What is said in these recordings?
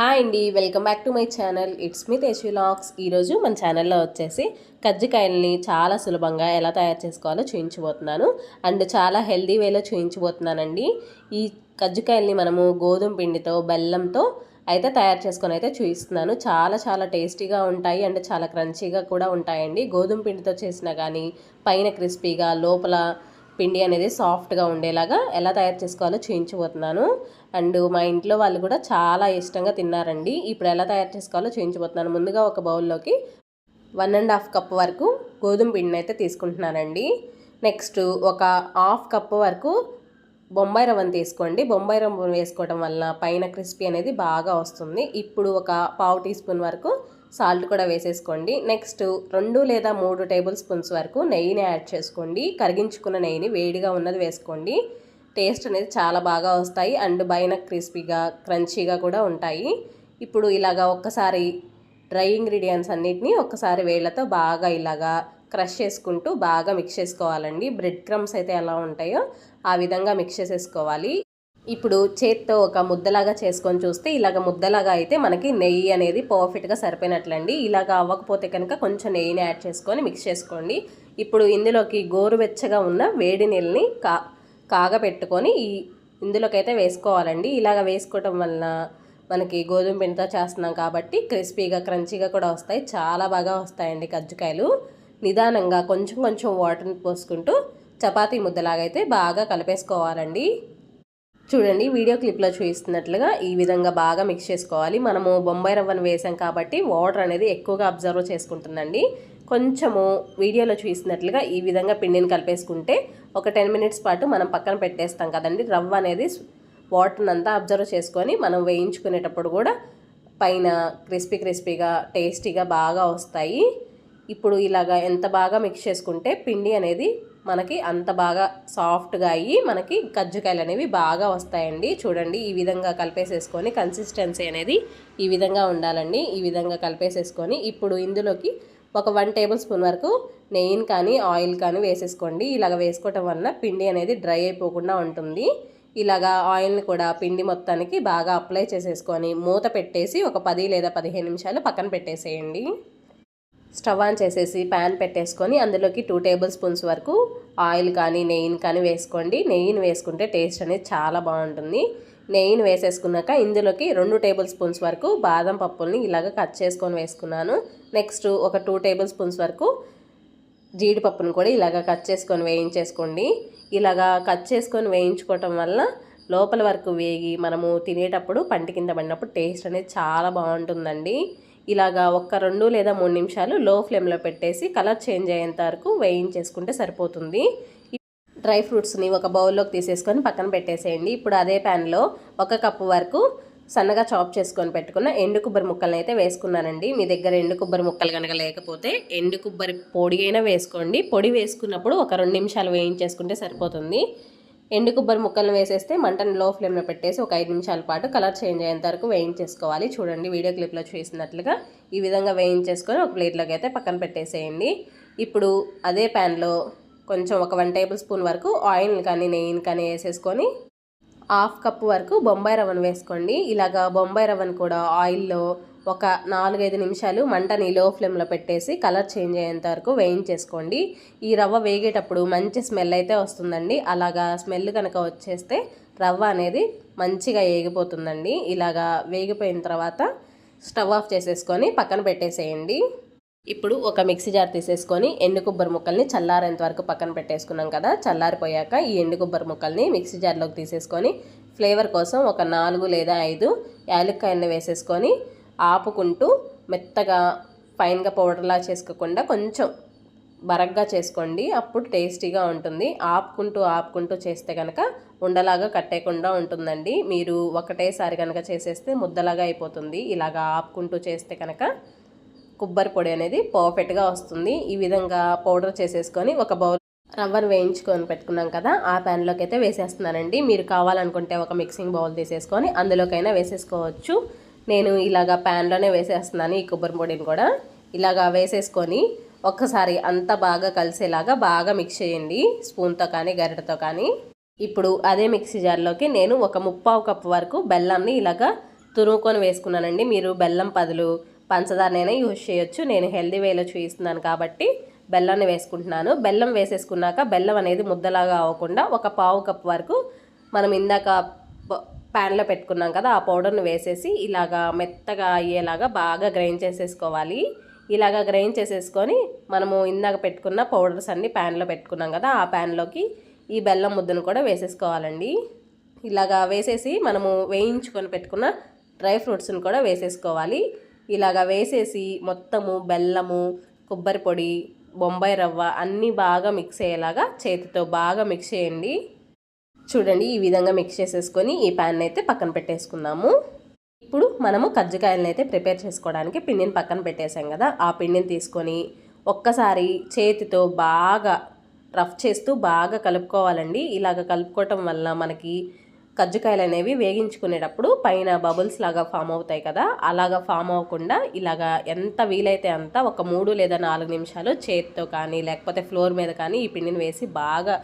Hi అండి welcome back to my channel it's me Tej Laks ఈరోజు మన ఛానల్లో వచ్చేసి కజ్జికాయల్ని చాలా సులభంగా ఎలా తయారు చేసుకోవాలో చూయించబోతున్నాను. అండ్ చాలా హెల్దీ వేలో చూయించబోతున్నానండి. ఈ కజ్జికాయల్ని మనము గోధుమ పిండితో బెల్లంతో అయితే తయారు చేసుకొని అయితే చూపిస్తున్నాను చాలా చాలా టేస్టీగా ఉంటాయి అండ్ చాలా క్రంచీగా కూడా ఉంటాయండి. గోధుమ పిండితో చేసినా కానీ పైన క్రిస్పీగా లోపల పిండి అనేది సాఫ్ట్గా ఉండేలాగా ఎలా తయారు చేసుకోవాలో చూయించబోతున్నాను. అండ్ మా ఇంట్లో వాళ్ళు కూడా చాలా ఇష్టంగా తిన్నారండి. ఇప్పుడు ఎలా తయారు చేసుకోవాలో చూపించబోతున్నాను ముందుగా ఒక బౌల్లోకి వన్ అండ్ హాఫ్ కప్ వరకు గోధుమ పిండిని అయితే తీసుకుంటున్నానండి. నెక్స్ట్ ఒక హాఫ్ కప్ వరకు బొంబాయి రవ్వను తీసుకోండి. బొంబాయి రవ్వ వేసుకోవడం వల్ల పైన క్రిస్పీ అనేది బాగా వస్తుంది. ఇప్పుడు ఒక పావు టీ స్పూన్ వరకు సాల్ట్ కూడా వేసేసుకోండి. నెక్స్ట్ రెండు లేదా మూడు టేబుల్ స్పూన్స్ వరకు నెయ్యిని యాడ్ చేసుకోండి. కరిగించుకున్న నెయ్యిని వేడిగా ఉన్నది వేసుకోండి. టేస్ట్ అనేది చాలా బాగా వస్తాయి. అండ్ పైన క్రిస్పీగా క్రంచీగా కూడా ఉంటాయి. ఇప్పుడు ఇలాగా ఒక్కసారి డ్రై ఇంగ్రీడియంట్స్ అన్నిటిని ఒక్కసారి వేళ్ళతో బాగా ఇలాగా క్రష్ చేసుకుంటూ బాగా మిక్స్ చేసుకోవాలండి. బ్రెడ్ క్రమ్స్ అయితే ఎలా ఉంటాయో ఆ విధంగా మిక్స్ చేసేసుకోవాలి. ఇప్పుడు చేత్తో ఒక ముద్దలాగా చేసుకొని చూస్తే ఇలాగ ముద్దలాగా అయితే మనకి నెయ్యి అనేది పర్ఫెక్ట్గా సరిపోయినట్లండి. ఇలాగ అవ్వకపోతే కనుక కొంచెం నెయ్యిని యాడ్ చేసుకొని మిక్స్ చేసుకోండి. ఇప్పుడు ఇందులోకి గోరువెచ్చగా ఉన్న వేడి నీళ్ళని కా కాగపెట్టుకొని ఈ ఇందులోకైతే వేసుకోవాలండి. ఇలాగ వేసుకోవటం వలన మనకి గోధుమ పిండితో చేస్తున్నాం కాబట్టి క్రిస్పీగా క్రంచీగా కూడా వస్తాయి. చాలా బాగా వస్తాయండి కజ్జికాయలు. నిదానంగా కొంచెం కొంచెం వాటర్ని పోసుకుంటూ చపాతీ ముద్దలాగైతే బాగా కలిపేసుకోవాలండి. చూడండి వీడియో క్లిప్లో చూపిస్తున్నట్లుగా ఈ విధంగా బాగా మిక్స్ చేసుకోవాలి. మనము బొంబాయి రవ్వను వేసాం కాబట్టి వాటర్ అనేది ఎక్కువగా అబ్జర్వ్ చేసుకుంటుందండి. కొంచెము వీడియోలో చూసినట్లుగా ఈ విధంగా పిండిని కలిపేసుకుంటే ఒక టెన్ మినిట్స్ పాటు మనం పక్కన పెట్టేస్తాం కదండి. రవ్వ అనేది వాటర్ని అంతా అబ్జర్వ్ చేసుకొని మనం వేయించుకునేటప్పుడు కూడా పైన క్రిస్పీ క్రిస్పీగా టేస్టీగా బాగా వస్తాయి. ఇప్పుడు ఇలాగా ఎంత బాగా మిక్స్ చేసుకుంటే పిండి అనేది మనకి అంత బాగా సాఫ్ట్గా అయ్యి మనకి కజ్జికాయలు అనేవి బాగా వస్తాయండి. చూడండి ఈ విధంగా కలిపేసేసుకొని కన్సిస్టెన్సీ అనేది ఈ విధంగా ఉండాలండి. ఈ విధంగా కలిపేసేసుకొని ఇప్పుడు ఇందులోకి ఒక వన్ టేబుల్ స్పూన్ వరకు నెయ్యిని కానీ ఆయిల్ కానీ వేసేసుకోండి. ఇలాగ వేసుకోవటం వలన పిండి అనేది డ్రై అయిపోకుండా ఉంటుంది. ఇలాగా ఆయిల్ని కూడా పిండి మొత్తానికి బాగా అప్లై చేసేసుకొని మూత పెట్టేసి ఒక పది లేదా పదిహేను నిమిషాలు పక్కన పెట్టేసేయండి. స్టవ్ ఆన్ చేసేసి ప్యాన్ పెట్టేసుకొని అందులోకి టూ టేబుల్ స్పూన్స్ వరకు ఆయిల్ కానీ నెయ్యిని కానీ వేసుకోండి. నెయ్యిని వేసుకుంటే టేస్ట్ అనేది చాలా బాగుంటుంది. నెయ్యిని వేసేసుకున్నాక ఇందులోకి రెండు టేబుల్ స్పూన్స్ వరకు బాదం పప్పుల్ని ఇలాగ కట్ చేసుకొని వేసుకున్నాను. నెక్స్ట్ ఒక టూ టేబుల్ స్పూన్స్ వరకు జీడిపప్పును కూడా ఇలాగ కట్ చేసుకొని వేయించేసుకోండి. ఇలాగా కట్ చేసుకొని వేయించుకోవటం వల్ల లోపల వరకు వేగి మనము తినేటప్పుడు పంటి కింద పడినప్పుడు టేస్ట్ అనేది చాలా బాగుంటుందండి. ఇలాగా ఒక్క రెండు లేదా మూడు నిమిషాలు లో ఫ్లేమ్లో పెట్టేసి కలర్ చేంజ్ అయ్యేంత వరకు వేయించేసుకుంటే సరిపోతుంది. డ్రై ఫ్రూట్స్ని ఒక బౌల్లోకి తీసేసుకొని పక్కన పెట్టేసేయండి. ఇప్పుడు అదే ప్యాన్లో ఒక కప్పు వరకు సన్నగా చాప్ చేసుకొని పెట్టుకున్న ఎండు కొబ్బరి ముక్కలను అయితే వేసుకున్నానండి. మీ దగ్గర ఎండు కొబ్బరి ముక్కలు కనుక లేకపోతే ఎండు కొబ్బరి పొడి అయినా వేసుకోండి. పొడి వేసుకున్నప్పుడు ఒక రెండు నిమిషాలు వేయించేసుకుంటే సరిపోతుంది. ఎండు కొబ్బరి ముక్కలను వేసేస్తే మంటను లో ఫ్లేమ్లో పెట్టేసి ఒక ఐదు నిమిషాల పాటు కలర్ చేంజ్ అయ్యేంత వరకు వేయించేసుకోవాలి. చూడండి వీడియో క్లిప్లో చూసినట్లుగా ఈ విధంగా వేయించేసుకొని ఒక ప్లేట్లోకి అయితే పక్కన పెట్టేసేయండి. ఇప్పుడు అదే ప్యాన్లో కొంచెం ఒక వన్ టేబుల్ స్పూన్ వరకు ఆయిల్ కానీ నెయ్యిని కానీ వేసేసుకొని హాఫ్ కప్ వరకు బొంబాయి రవ్వను వేసుకోండి. ఇలాగా బొంబాయి రవ్వను కూడా ఆయిల్లో ఒక నాలుగైదు నిమిషాలు మంటని లో ఫ్లేమ్లో పెట్టేసి కలర్ చేంజ్ అయ్యేంత వరకు వేయించేసుకోండి. ఈ రవ్వ వేగేటప్పుడు మంచి స్మెల్ అయితే వస్తుందండి. అలాగా స్మెల్ కనుక వచ్చేస్తే రవ్వ అనేది మంచిగా వేగిపోతుందండి ఇలాగా వేగిపోయిన తర్వాత స్టవ్ ఆఫ్ చేసేసుకొని పక్కన పెట్టేసేయండి. ఇప్పుడు ఒక మిక్సీ జార్ తీసేసుకొని ఎండు కొబ్బరి ముక్కల్ని చల్లారేంత వరకు పక్కన పెట్టేసుకున్నాం కదా చల్లారిపోయాక ఈ ఎండు కొబ్బరి ముక్కల్ని మిక్సీ జార్లోకి తీసేసుకొని ఫ్లేవర్ కోసం ఒక నాలుగు లేదా ఐదు యాలక్కాయలను వేసేసుకొని ఆపుకుంటూ మెత్తగా ఫైన్గా పౌడర్లా చేసుకోకుండా కొంచెం బరగ్గా చేసుకోండి. అప్పుడు టేస్టీగా ఉంటుంది. ఆపుకుంటూ ఆపుకుంటూ చేస్తే కనుక ఉండలాగా కట్టేయకుండా ఉంటుందండి. మీరు ఒకటేసారి కనుక చేసేస్తే ముద్దలాగా అయిపోతుంది. ఇలాగా ఆపుకుంటూ చేస్తే కనుక కొబ్బరి పొడి అనేది పర్ఫెక్ట్గా వస్తుంది. ఈ విధంగా పౌడర్ చేసేసుకొని ఒక బౌల్ రవ్వను వేయించుకొని పెట్టుకున్నాం కదా ఆ ప్యాన్లోకి అయితే వేసేస్తున్నానండి. మీరు కావాలనుకుంటే ఒక మిక్సింగ్ బౌల్ తీసేసుకొని అందులోకైనా వేసేసుకోవచ్చు. నేను ఇలాగా ప్యాన్లోనే వేసేస్తున్నాను ఈ కొబ్బరి పొడిని కూడా. ఇలాగా వేసేసుకొని ఒక్కసారి అంతా బాగా కలిసేలాగా బాగా మిక్స్ చేయండి స్పూన్తో కానీ గరిటతో కానీ. ఇప్పుడు అదే మిక్సీ జార్లోకి నేను ఒక ముప్పావు కప్పు వరకు బెల్లాన్ని ఇలాగా తురుముకొని వేసుకున్నానండి. మీరు బెల్లం పదులు పంచదారనైనా యూజ్ చేయొచ్చు. నేను హెల్దీ వేలో చూపిస్తున్నాను కాబట్టి బెల్లాన్ని వేసుకుంటున్నాను. బెల్లం వేసేసుకున్నాక బెల్లం అనేది ముద్దలాగా అవ్వకుండా ఒక పావు కప్ వరకు మనం ఇందాక ప్యాన్లో పెట్టుకున్నాం కదా ఆ పౌడర్ని వేసేసి ఇలాగా మెత్తగా అయ్యేలాగా బాగా గ్రైండ్ చేసేసుకోవాలి. ఇలాగా గ్రైండ్ చేసేసుకొని మనము ఇందాక పెట్టుకున్న పౌడర్స్ అన్నీ ప్యాన్లో పెట్టుకున్నాం కదా ఆ ప్యాన్లోకి ఈ బెల్లం ముద్దను కూడా వేసేసుకోవాలండి. ఇలాగా వేసేసి మనము వేయించుకొని పెట్టుకున్న డ్రై ఫ్రూట్స్ని కూడా వేసేసుకోవాలి. ఇలాగా వేసేసి మొత్తము బెల్లము కొబ్బరి పొడి బొంబాయి రవ్వ అన్నీ బాగా మిక్స్ అయ్యేలాగా చేతితో బాగా మిక్స్ చేయండి. చూడండి ఈ విధంగా మిక్స్ చేసేసుకొని ఈ ప్యాన్ అయితే పక్కన పెట్టేసుకున్నాము ఇప్పుడు మనము కజ్జికాయలను అయితే ప్రిపేర్ చేసుకోవడానికి పిండిని పక్కన పెట్టేసాం కదా ఆ పిండిని తీసుకొని ఒక్కసారి చేతితో బాగా రఫ్ చేస్తూ బాగా కలుపుకోవాలండి. ఇలాగ కలుపుకోవటం వల్ల మనకి కజ్జికాయలు అనేవి వేగించుకునేటప్పుడు పైన బబుల్స్ లాగా ఫామ్ అవుతాయి కదా అలాగా ఫామ్ అవ్వకుండా ఇలాగా ఎంత వీలైతే అంత ఒక మూడు లేదా నాలుగు నిమిషాలు చేతితో కానీ లేకపోతే ఫ్లోర్ మీద కానీ ఈ పిండిని వేసి బాగా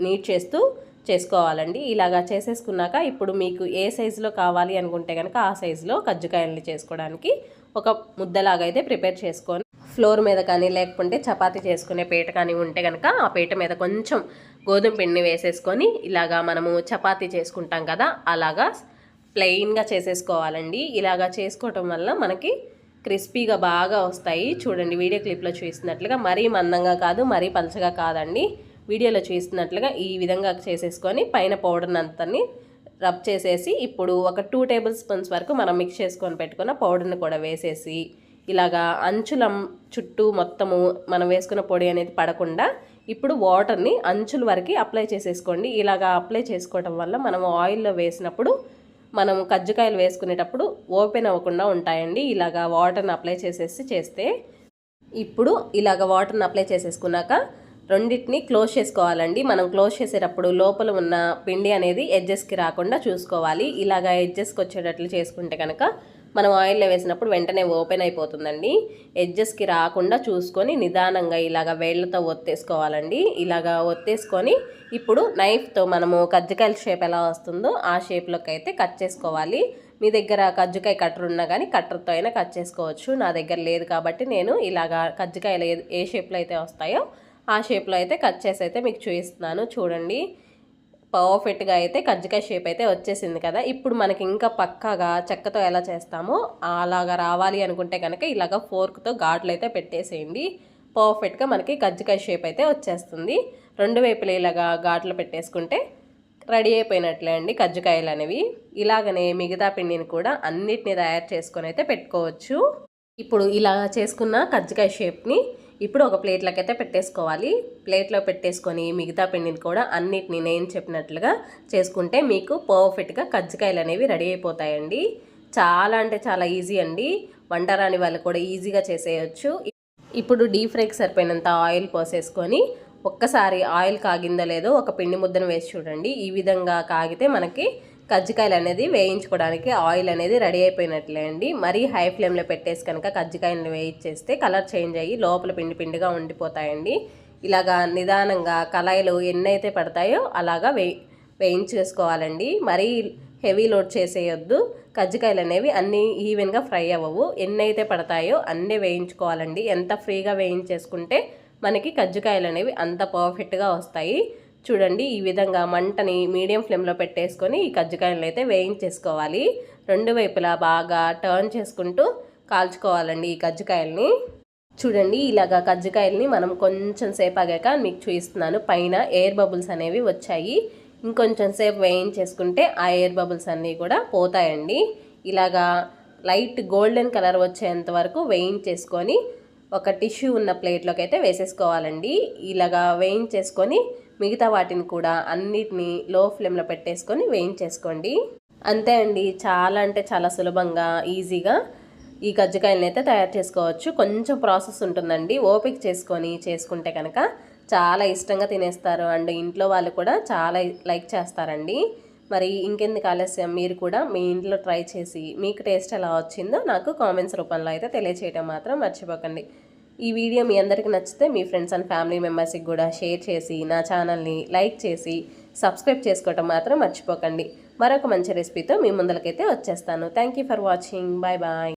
నీట్ చేస్తూ చేసుకోవాలండి. ఇలాగా చేసేసుకున్నాక ఇప్పుడు మీకు ఏ సైజులో కావాలి అనుకుంటే కనుక ఆ సైజులో కజ్జికాయల్ని చేసుకోవడానికి ఒక ముద్దలాగా అయితే ప్రిపేర్ చేసుకొని ఫ్లోర్ మీద కానీ లేకుంటే చపాతి చేసుకునే పీట కానీ ఉంటే కనుక ఆ పీట మీద కొంచెం గోధుమ పిండిని వేసేసుకొని ఇలాగా మనము చపాతీ చేసుకుంటాం కదా అలాగా ప్లెయిన్గా చేసేసుకోవాలండి. ఇలాగా చేసుకోవటం వల్ల మనకి క్రిస్పీగా బాగా వస్తాయి. చూడండి వీడియో క్లిప్లో చూస్తున్నట్లుగా మరీ మందంగా కాదు మరీ పలచగా కాదండి. వీడియోలో చూస్తున్నట్లుగా ఈ విధంగా చేసేసుకొని పైన పౌడర్ని అంతని రబ్ చేసేసి ఇప్పుడు ఒక టూ టేబుల్ స్పూన్స్ వరకు మనం మిక్స్ చేసుకొని పెట్టుకున్న పౌడర్ని కూడా వేసేసి ఇలాగా అంచుల చుట్టూ మొత్తము మనం వేసుకున్న పొడి అనేది పడకుండా ఇప్పుడు వాటర్ని అంచుల వరకు అప్లై చేసేసుకోండి. ఇలాగా అప్లై చేసుకోవటం వల్ల మనం ఆయిల్లో వేసినప్పుడు మనం కజ్జికాయలు వేసుకునేటప్పుడు ఓపెన్ అవ్వకుండా ఉంటాయండి. ఇలాగా వాటర్ని అప్లై చేసేసి చేస్తే ఇప్పుడు ఇలాగ వాటర్ని అప్లై చేసేసుకున్నాక రెండింటిని క్లోజ్ చేసుకోవాలండి. మనం క్లోజ్ చేసేటప్పుడు లోపల ఉన్న పిండి అనేది ఎడ్జెస్కి రాకుండా చూసుకోవాలి. ఇలాగ ఎడ్జెస్కి వచ్చేటట్లు చేసుకుంటే కనుక మనం ఆయిల్లో వేసినప్పుడు వెంటనే ఓపెన్ అయిపోతుందండి. ఎడ్జెస్కి రాకుండా చూసుకొని నిదానంగా ఇలాగ వేళ్ళతో ఒత్తేసుకోవాలండి. ఇలాగ ఒత్తేసుకొని ఇప్పుడు నైఫ్తో మనము కజ్జికాయల షేప్ ఎలా వస్తుందో ఆ షేప్లోకి అయితే కట్ చేసుకోవాలి. మీ దగ్గర కజ్జికాయ కట్టర్ ఉన్నా కానీ కట్టర్తో అయినా కట్ చేసుకోవచ్చు. నా దగ్గర లేదు కాబట్టి నేను ఇలాగా కజ్జికాయలు ఏ షేప్లో అయితే వస్తాయో ఆ షేప్లో అయితే కట్ చేసి అయితే మీకు చూపిస్తున్నాను. చూడండి. పర్ఫెక్ట్గా అయితే కజ్జికాయ షేప్ అయితే వచ్చేసింది కదా. ఇప్పుడు మనకి ఇంకా పక్కాగా చెక్కతో ఎలా చేస్తామో అలాగా రావాలి అనుకుంటే కనుక ఇలాగ ఫోర్క్తో ఘాట్లు అయితే పెట్టేసేయండి. పర్ఫెక్ట్గా మనకి కజ్జికాయ షేప్ అయితే వచ్చేస్తుంది. రెండు వైపులు ఇలాగా ఘాట్లు పెట్టేసుకుంటే రెడీ అయిపోయినట్లే అండి కజ్జికాయలు అనేవి. ఇలాగనే మిగతా పిండిని కూడా అన్నిటిని తయారు చేసుకొని అయితే పెట్టుకోవచ్చు. ఇప్పుడు ఇలా చేసుకున్న కజ్జికాయ షేప్ని ఇప్పుడు ఒక ప్లేట్లోకి అయితే పెట్టేసుకోవాలి. ప్లేట్లో పెట్టేసుకొని మిగతా పిండిని కూడా అన్నిటిని నేను చెప్పినట్లుగా చేసుకుంటే మీకు పర్ఫెక్ట్గా కజ్జికాయలు అనేవి రెడీ అయిపోతాయండి. చాలా అంటే చాలా ఈజీ అండి. వంట రాని వాళ్ళు కూడా ఈజీగా చేసేయచ్చు. ఇప్పుడు డీప్ ఫ్రైకి సరిపోయినంత ఆయిల్ పోసేసుకొని ఒక్కసారి ఆయిల్ కాగిందో లేదో ఒక పిండి ముద్దను వేసి చూడండి. ఈ విధంగా కాగితే మనకి కజ్జికాయలు అనేది వేయించుకోవడానికి ఆయిల్ అనేది రెడీ అయిపోయినట్లే అండి. మరీ హై ఫ్లేమ్లో పెట్టేసి కనుక కజ్జికాయలను వేయించేస్తే కలర్ చేంజ్ అయ్యి లోపల పిండి పిండిగా ఉండిపోతాయండి. ఇలాగా నిదానంగా కళాయిలు ఎన్నైతే పడతాయో అలాగా వే వేయించేసుకోవాలండి. మరీ హెవీ లోడ్ చేసేయొద్దు. కజ్జికాయలు అనేవి అన్నీ ఈవెన్గా ఫ్రై అవ్వవు. ఎన్నైతే పడతాయో అన్నీ వేయించుకోవాలండి. ఎంత ఫ్రీగా వేయించేసుకుంటే మనకి కజ్జికాయలు అనేవి అంత పర్ఫెక్ట్గా వస్తాయి. చూడండి ఈ విధంగా మంటని మీడియం ఫ్లేమ్లో పెట్టేసుకొని ఈ కజ్జికాయలను అయితే వేయించేసుకోవాలి. రెండు వైపులా బాగా టర్న్ చేసుకుంటూ కాల్చుకోవాలండి ఈ కజ్జికాయల్ని. చూడండి ఇలాగా కజ్జికాయల్ని మనం కొంచెం సేపు ఆగాక మీకు చూపిస్తున్నాను. పైన ఎయిర్ బబుల్స్ అనేవి వచ్చాయి. ఇంకొంచెం సేపు వేయించేసుకుంటే ఆ ఎయిర్ బబుల్స్ అన్నీ కూడా పోతాయండి. ఇలాగా లైట్ గోల్డెన్ కలర్ వచ్చేంత వరకు వేయించేసుకొని ఒక టిష్యూ ఉన్న ప్లేట్లోకి అయితే వేసేసుకోవాలండి. ఇలాగా వేయించేసుకొని మిగతా వాటిని కూడా అన్నిటినీ లో ఫ్లేమ్లో పెట్టేసుకొని వేయించేసుకోండి. అంతే అండి. చాలా అంటే చాలా సులభంగా ఈజీగా ఈ కజ్జికాయలను అయితే తయారు చేసుకోవచ్చు. కొంచెం ప్రాసెస్ ఉంటుందండి. ఓపిక చేసుకొని చేసుకుంటే కనుక చాలా ఇష్టంగా తినేస్తారు. అండ్ ఇంట్లో వాళ్ళు కూడా చాలా లైక్ చేస్తారండి. మరి ఇంకెందుకు ఆలస్యం? మీరు కూడా మీ ఇంట్లో ట్రై చేసి మీకు టేస్ట్ ఎలా వచ్చిందో నాకు కామెంట్స్ రూపంలో అయితే తెలియచేయటం మాత్రం మర్చిపోకండి. ఈ వీడియో మీ అందరికీ నచ్చితే మీ ఫ్రెండ్స్ అండ్ ఫ్యామిలీ మెంబర్స్కి కూడా షేర్ చేసి నా ఛానల్ని లైక్ చేసి సబ్స్క్రైబ్ చేసుకోవటం మాత్రం మర్చిపోకండి. మరొక మంచి రెసిపీతో మీ ముందరకైతే వచ్చేస్తాను. Thank you for watching. Bye bye.